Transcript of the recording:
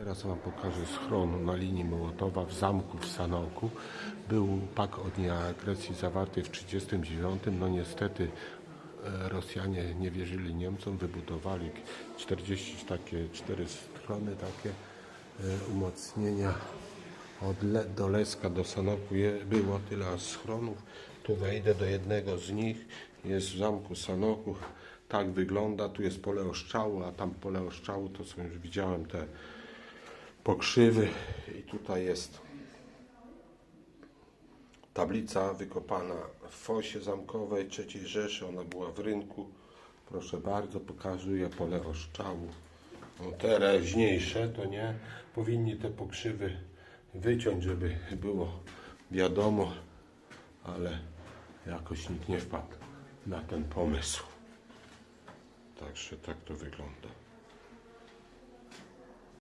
Teraz Wam pokażę schron na linii Mołotowa w zamku w Sanoku. Był pakt o nieagresji zawarty w 1939. No niestety e, Rosjanie nie wierzyli Niemcom, wybudowali 40 takie, cztery strony takie e, umocnienia od Le, do Leska do Sanoku było tyle schronów. Tu wejdę do jednego z nich. Jest w zamku Sanoku. Tak wygląda. Tu jest pole oszczału, a tam pole oszczału to są już widziałem te pokrzywy i tutaj jest tablica wykopana w fosie zamkowej III Rzeszy. Ona była w rynku. Proszę bardzo, pokazuję pole oszczału. No, teraźniejsze to nie. Powinni te pokrzywy wyciąć, żeby było wiadomo, ale jakoś nikt nie wpadł na ten pomysł. Także tak to wygląda.